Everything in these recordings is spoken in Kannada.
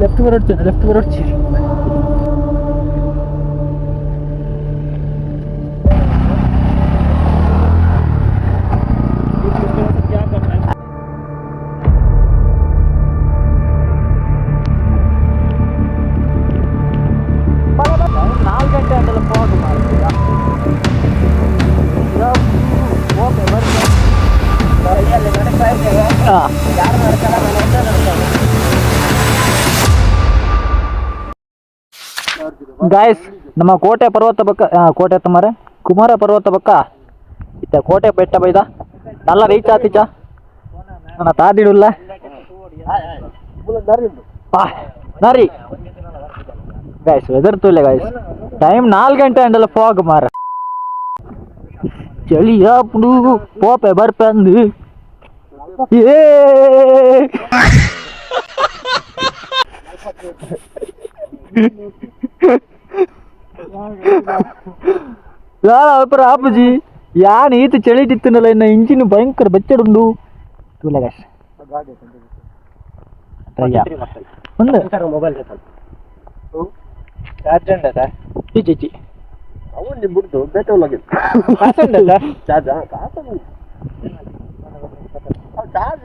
লেফট করে উঠছে না লেফট করে ಗಾಯ್ಸ್ ನಮ್ಮ ಕೋಟೆ ಪರ್ವತ ಪಕ್ಕ ಆ, ಕೋಟೆ ತಮ್ಮರೆ ಕುಮಾರ ಪರ್ವತ ಪಕ್ಕ ಇತ್ತ ಕೋಟೆ ಬೆಟ್ಟ ಬೈದ ನಲ್ಲ ರೀಚ್ ಆತಿಚ ನನ್ನ ತಾದಿಡುಲ್ಲ ನರಿ ಗಾಯ್ಸ್ ವೆದರ್ ತುಲೆ ಗಾಯ್ಸ್ ಟೈಮ್ ನಾಲ್ಕು ಗಂಟೆ ಅಂಡಲ್ಲ ಫಾಗ್ ಮಾರ ಚಳಿ ಅಪ್ಪಡು ಪೋಪೆ ಬರ್ಪಂದು ಏ ಯಾರ ಅಪ್ಪರ ಅಪ್ಪಜಿ? ಯಾನ್ ಈತ ಚಳಿ ತಿತ್ತನಲ್ಲ ಇನ್ನ ಇಂಜಿನ್ ಭಯಂಕರ ಬೆಚ್ಚಡುಂಡು ತುಲೆ ಗಾಯ್ಸ್ ಒಂದು. ಮೊಬೈಲ್ ಇಚ್ಚಿ ಇಚ್ಚಿ ಅವನ್ ಬಿಡ್ತು ಬೇಟೆ ಹೋಗಿದ್ದು. ಕಾಸಂಡಲ್ಲ ಚಾರ್ಜ್ ಕಾಸು ಚಾರ್ಜ್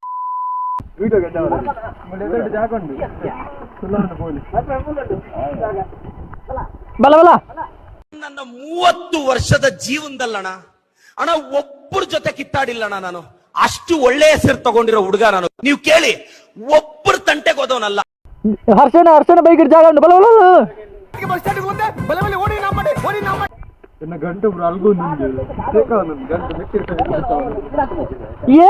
ಬಲ. ಬಲ. ನನ್ನ ಮೂವತ್ತು ವರ್ಷದ ಜೀವನದಲ್ಲಣ ಅಣ್ಣ ಒಬ್ಬರ ಜೊತೆ ಕಿತ್ತಾಡಿಲ್ಲಣ್ಣ ನಾನು. ಅಷ್ಟು ಒಳ್ಳೆ ಹೆಸರು ತಗೊಂಡಿರೋ ಹುಡುಗ ನಾನು. ನೀವು ಕೇಳಿ ಒಬ್ಬರ ತಂಟೆಗೆ ಹೋದವನಲ್ಲ. ಹರ್ಷನ ಹರ್ಷನ ಬೈಗಿಡ್ ಜಾಗ ಉಂಟು. ಬಲ ಬಲ ಬಲ ಬಲ. ಓಡಿ ನಮ್ಮ ಓಡಿ ನನ್ನ ಗಂಟು ಮೆಕ್ಕಿರ್ತಾರೆ ಏ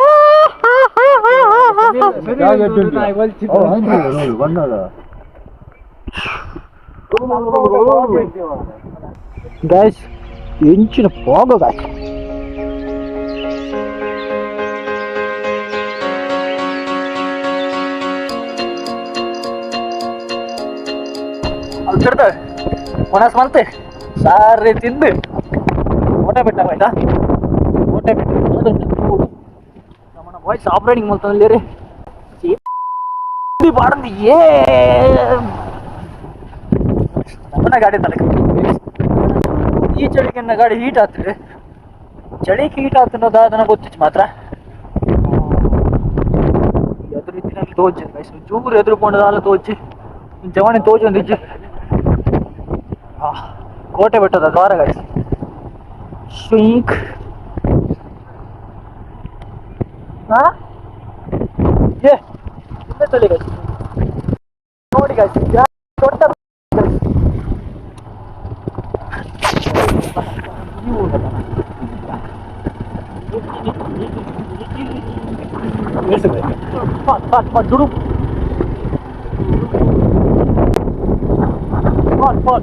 ಗಾಯ್ಸ್ ಎಂಚಿನ ಹೋಗೋ ಗಾಯ್ಸ್ ಅಲ್ಸಿಡ್ತವೆ ಒಣಸ್ ಮಂತೆ ಸಾರಿ ತಿಂದು ಓಟೆ ಬಿಟ್ಟ ಆಯ್ತಾ? ಓಟೆ ಬಿಟ್ಟು ನಮ್ಮನ್ನ ವಾಯ್ಸ್ ಆಪರೇಟಿಂಗ್ ಮಾಡ್ತಾನಲ್ಲಿ ರೀ. ಬಾಡಂದು ಏ ನಮ್ಮನ್ನ ಗಾಡಿ ತಲೆ ಈ ಚಳಿಗೆ ಗಾಡಿ ಹೀಟ್ ಆಗ್ತದೆ ಚಳಿಗೆ ಹೀಟ್ ಆಗ್ತನ್ನೋದ ನನಗೆ ಗೊತ್ತಿತ್ತು ಮಾತ್ರ. ಎದುರು ತೋಚಿಂದು ಗೈಸ್ ಚೂರು ಎದುರುಕೊಂಡದಲ್ಲ ತೋಚಿ ಜವಾನಿ ತೋಚಿ ಒಂದಿಜ್ಜು. ಕೋಟೆ ಬೆಟ್ಟದ ದ್ವಾರ ಗೈಸ್ ಸ್ವೀಕ್ ಹಾ ಏ ಇಲ್ಲೇ ತಲೆ ಗೈಸ್ ನೋಡಿ ಗೈಸ್ ದೊಡ್ಡ Pat, pat,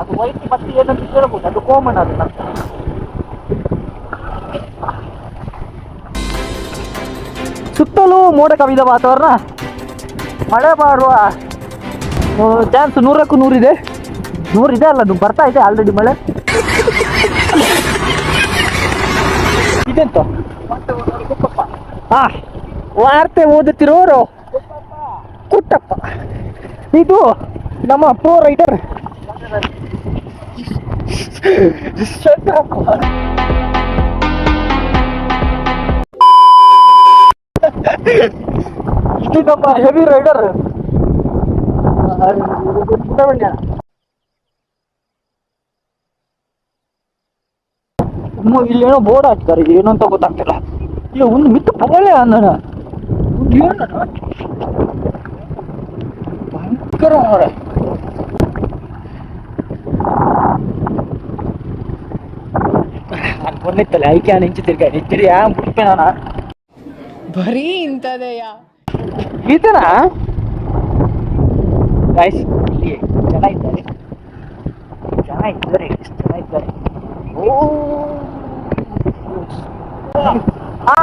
ಅದು ವೈಟ್ ಮತ್ತೆ ಏನಂತ ಕೇಳ್ಬೋದು. ಅದು ಕಾಮನ್ ಅದು ನಂತರ ಸುತ್ತಲೂ ಮೋಡ ಕವಿದ ವಾತಾವರಣ. ಮಳೆ ಮಾಡುವ ಚಾನ್ಸ್ ನೂರಕ್ಕೂ ನೂರಿದೆ ನೂರಿದೆ ಅಲ್ಲ ಅದು ಬರ್ತಾ ಇದೆ ಆಲ್ರೆಡಿ ಮಳೆ. ಇದೆಂತ? ಹಾ ವಾರ್ತೆ ಓದುತ್ತಿರೋರು ಕುಟ್ಟಪ್ಪ. ಇದು ನಮ್ಮ ಪ್ರೋ ರೈಡರ್ up. ಇದು ನಮ್ಮ ಹೆವಿ ರೈಡರ್ ಇಲ್ಲೇನೋ ಬೋರ್ಡ್ ಹಾಕ್ತಾರೆ ಏನು ಅಂತ ಗೊತ್ತಾಗ್ತಿಲ್ಲ ಇಲ್ಲ ಒಂದು ಮಿತ್ತು ಪಗಳೆ ಅನ್ನ ಏನು ಭಯಂಕರ ಮಾರ್ರೆ. ನಾನು ಬಂದಿತ್ತಲ್ಲ ಐಕೆ ನಿಂಚು ತಿರ್ಗಾಡಿ ತಿರ್ಗಿ ಆ ಮುಟ್ಪೆ ನಾನು? ಬರೀ ಇಂಥದೆಯಾ? ಗೀತನಾ? ಗಾಯ್ಸ್ ಇಲ್ಲಿ ಜನ ಇದ್ದಾರೆ ಜನ ಇದ್ದಾರೆ ಎಷ್ಟು ಜನ ಇದ್ದಾರೆ ಓ ಹಾ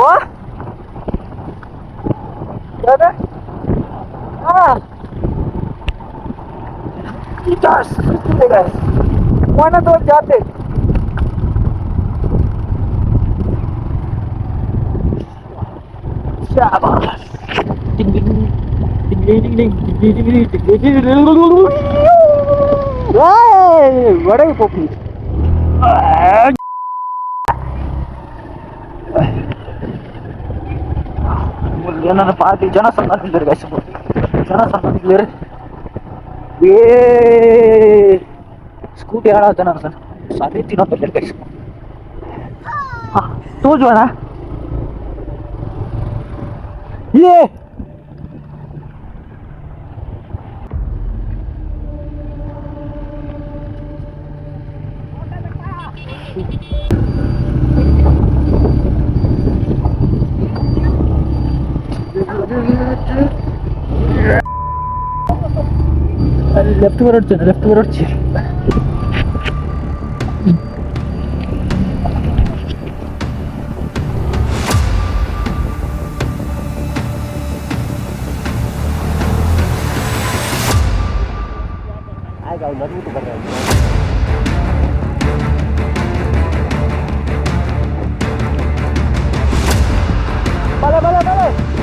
ಓ? ಹಾ Guitars, guys. One of those got it. Shabash. Ding ding ding ding ding ding ding ding ding ding ding ding Hey, what are you popping? ಏನಾರ ಪಾರ್ಟಿ ಜನ ಸಣ್ಣ ತಿಂದಿರಿ ಗಾಯ್ಸ್ ಜನ ಸಣ್ಣ ತಿಂದಿರಿ ಏ खूप वेळा होता ना सर साडे तीन होते कैसे तोच म्हणा ये लेफ्ट वर लेफ्ट वर Bale, bale, bale!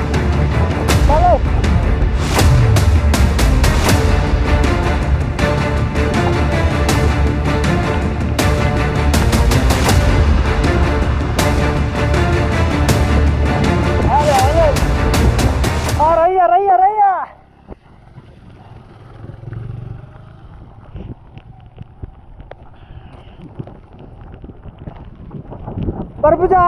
Barbuja.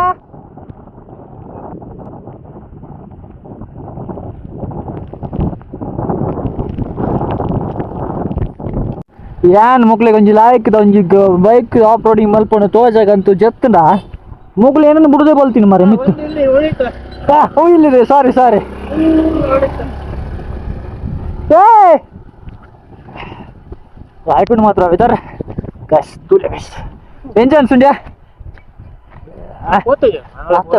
ಯಾನ್ ಮುಕ್ಳಿಗೆ ಒಂಜಿ ಲಾಯ್ಕ್ದ ಒಂಜಿ ಬೈಕ್ ಆಫ್ ರೋಡಿಂಗ್ ಮಲ್ಪೊಂಡು ತೋಜಾಗಂತೂ ಜತ್ತಂಡ ಮುಕ್ಳು ಏನನ್ನು ಬಿಡುದೇ ಬಲ್ತೀನಿ ಮರೆ ಮಿತ್ತು ಹಾ ಹೂ ಇಲ್ಲಿದೆ ಸಾರಿ ಸಾರಿ ಏ ರಾಯ್ಕೊಂಡು ಮಾತ್ರ ಇದ್ದಾರೆ ಗಸ್ ತೂಲೆ ಗಸ್ ಎಂಜ ಅನ್ಸುಂಡ್ಯಾ ಆತ.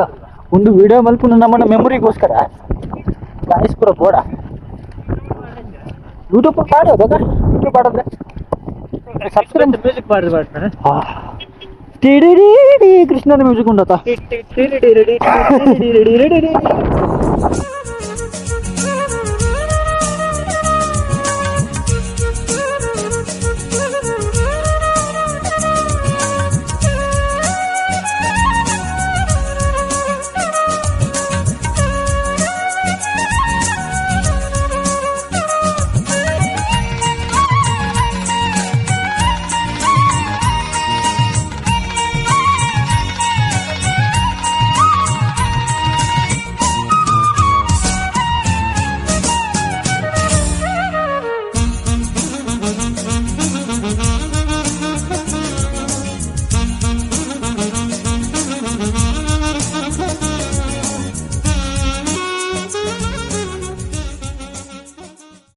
ಒಂದು ವಿಡಿಯೋ ಮಲ್ಪುಂಡು ನಮ್ಮನ್ನ ಮೆಮೊರಿಗೋಸ್ಕರ ಗಾಯ್ಸ್ ಪೂರ ಬೋಡ ಯೂಟ್ಯೂಬ್ ಪಾಡೋ ಬಗ ಯೂಟ್ಯೂಬ್ ಪಾಡಿದ್ರೆ ಸಬ್ಸ್ಕ್ರೈಬ್ ಮ್ಯೂಸಿಕ್ ಮಾಡಿದ್ರೆ ಮಾಡ್ತಾನೆ ಟಿಡಿಡಿ ಕೃಷ್ಣನ ಮ್ಯೂಸಿಕ್ ಉಂಡತ